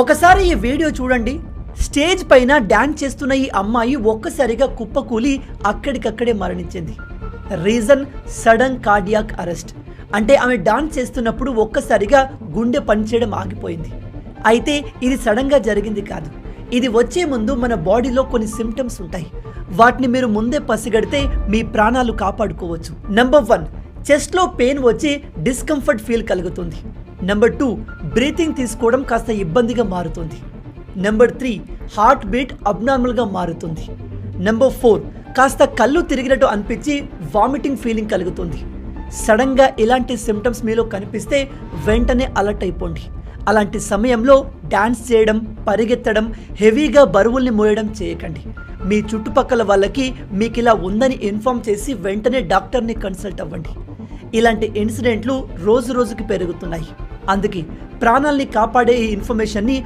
ఒకసారి ఈ వీడియో చూడండి. స్టేజ్ పైన డాన్స్ చేస్తున్న ఈ అమ్మాయి ఒక్కసారిగా కుప్పకూలి అక్కడికక్కడే మరణించింది. Reason sudden cardiac arrest. అంటే ఆమె డాన్స్ చేస్తున్నప్పుడు ఒక్కసారిగా గుండె పనిచేయడం ఆగిపోయింది. అయితే ఇది సడన్గా జరిగింది కాదు. ఇది వచ్చే ముందు మన బాడీలో కొన్ని సిమ్టమ్స్ ఉంటాయి. వాటిని మీరు ముందే పసిగడితే మీ ప్రాణాలు కాపాడుకోవచ్చు. నెంబర్ వన్ చెస్ట్లో పెయిన్ వచ్చి డిస్కంఫర్ట్ ఫీల్ కలుగుతుంది. నెంబర్ టూ బ్రీతింగ్ తీసుకోవడం కాస్త ఇబ్బందిగా మారుతుంది. నెంబర్ త్రీ హార్ట్ బీట్ అబ్నార్మల్గా మారుతుంది. నెంబర్ ఫోర్ కాస్త కళ్ళు తిరిగినట్టు అనిపించి వామిటింగ్ ఫీలింగ్ కలుగుతుంది. సడన్గా ఇలాంటి సిమ్టమ్స్ మీలో కనిపిస్తే వెంటనే అలర్ట్ అయిపోండి. అలాంటి సమయంలో డ్యాన్స్ చేయడం పరిగెత్తడం హెవీగా బరువుల్ని మోయడం చేయకండి. మీ చుట్టుపక్కల వాళ్ళకి మీకు ఇలా ఉందని ఇన్ఫామ్ చేసి వెంటనే డాక్టర్ని కన్సల్ట్ అవ్వండి. ఇలాంటి ఇన్సిడెంట్లు రోజు రోజుకి పెరుగుతున్నాయి. అందుకే ప్రాణాల్ని కాపాడే ఈ ఇన్ఫర్మేషన్ని